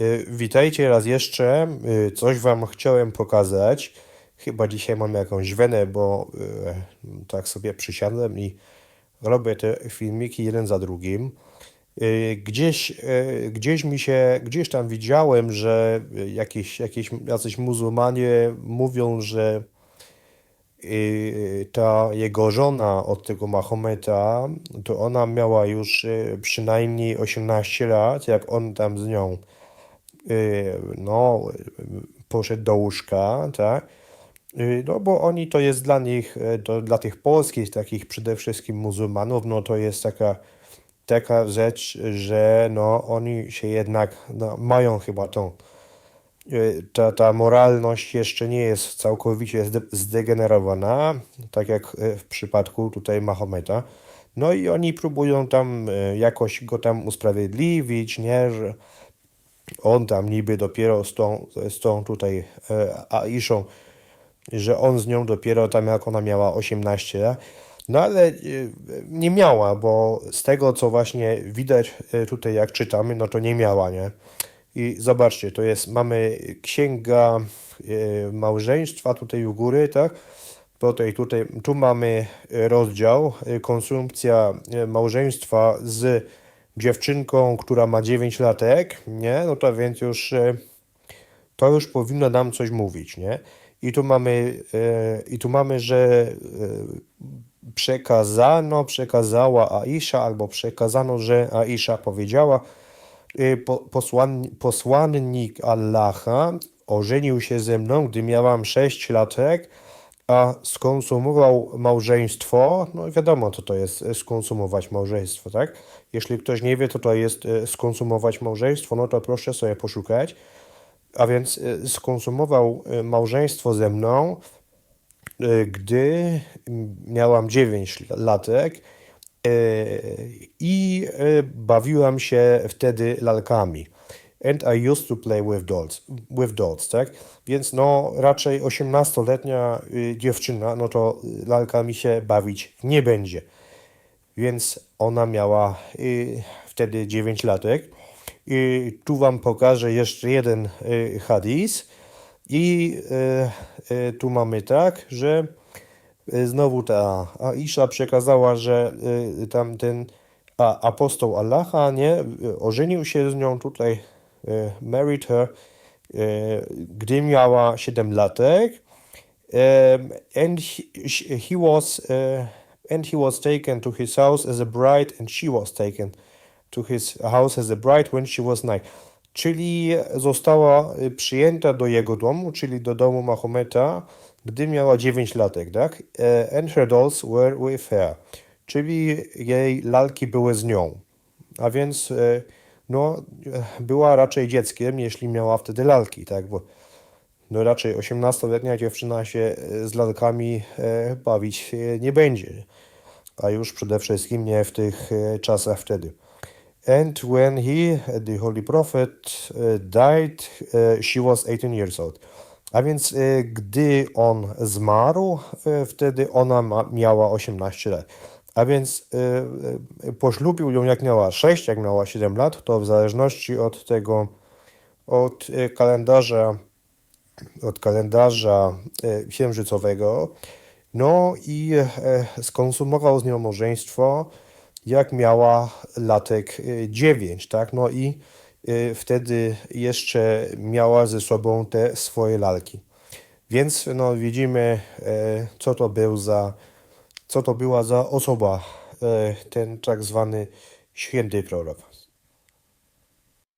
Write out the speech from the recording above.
Y, Witajcie raz jeszcze. Y, Coś Wam chciałem pokazać. Chyba dzisiaj mam jakąś wenę, bo y, tak sobie przysiadłem i robię te filmiki jeden za drugim. Gdzieś, gdzieś mi się, gdzieś tam widziałem, że jakieś, jakieś jacyś muzułmanie mówią, że ta jego żona od tego Mahometa, to ona miała już przynajmniej 18 lat, jak on tam z nią no, y, poszedł do łóżka, tak? Y, No bo oni to jest dla nich, y, to dla tych polskich, takich przede wszystkim muzułmanów, no to jest taka, taka rzecz, że no oni się jednak no, mają chyba tą, y, ta, ta moralność jeszcze nie jest całkowicie zde, zdegenerowana, tak jak y, w przypadku tutaj Mahometa. No i oni próbują tam y, jakoś go tam usprawiedliwić, nie, że on tam niby dopiero z tą, z tą tutaj e, Aiszą, że on z nią dopiero tam jak ona miała 18 lat. No ale e, nie miała, bo z tego co właśnie widać e, tutaj jak czytamy, no to nie miała, nie? I zobaczcie, to jest, mamy księga e, małżeństwa tutaj u góry, tak? Tutaj, tutaj, tu mamy rozdział konsumpcja małżeństwa z dziewczynką, która ma 9 latek, nie? No to więc już e, to już powinno nam coś mówić, nie? I tu mamy, e, i tu mamy, że e, przekazano, przekazała Aisza, albo przekazano, że Aisza powiedziała, po, posłan, posłannik Allaha ożenił się ze mną, gdy miałam 6 latek, a skonsumował małżeństwo, no wiadomo co to jest e, skonsumować małżeństwo, tak? Jeśli ktoś nie wie, co to jest e, skonsumować małżeństwo, no to proszę sobie poszukać. A więc e, skonsumował małżeństwo ze mną, gdy miałam 9 latek i bawiłam się wtedy lalkami. And I used to play with dolls, with dolls, tak? Więc no raczej 18-letnia y, dziewczyna, no to y, lalkami się bawić nie będzie. Więc ona miała y, wtedy 9 latek. I tu wam pokażę jeszcze jeden y, hadis. I y, y, tu mamy tak, że y, znowu ta Aisza przekazała, że y, tamten a, apostoł Allaha, nie, y, ożenił się z nią tutaj, married her, y, gdy miała 7 latek. Um, and he, he was uh, and he was taken to his house as a bride and she was taken to his house as a bride when she was nine. Czyli została przyjęta do jego domu, czyli do domu Mahometa, gdy miała 9 latek, tak? E, And her dolls were with her. Czyli jej lalki były z nią. A więc e, no, e, była raczej dzieckiem, jeśli miała wtedy lalki, tak? Bo no raczej 18-letnia dziewczyna się e, z lalkami e, bawić nie będzie. A już przede wszystkim nie w tych czasach wtedy. And when he, the holy prophet, died, she was 18 years old. A więc gdy on zmarł, wtedy ona miała 18 lat. A więc e, poślubił ją jak miała 6, jak miała 7 lat, to w zależności od tego, od e, kalendarza od kalendarza e, księżycowego. No i skonsumował z nią małżeństwo, jak miała latek e, 9, tak? No i wtedy jeszcze miała ze sobą te swoje lalki. Więc no widzimy, co to był za, co to była za osoba, e, ten tak zwany święty prorok.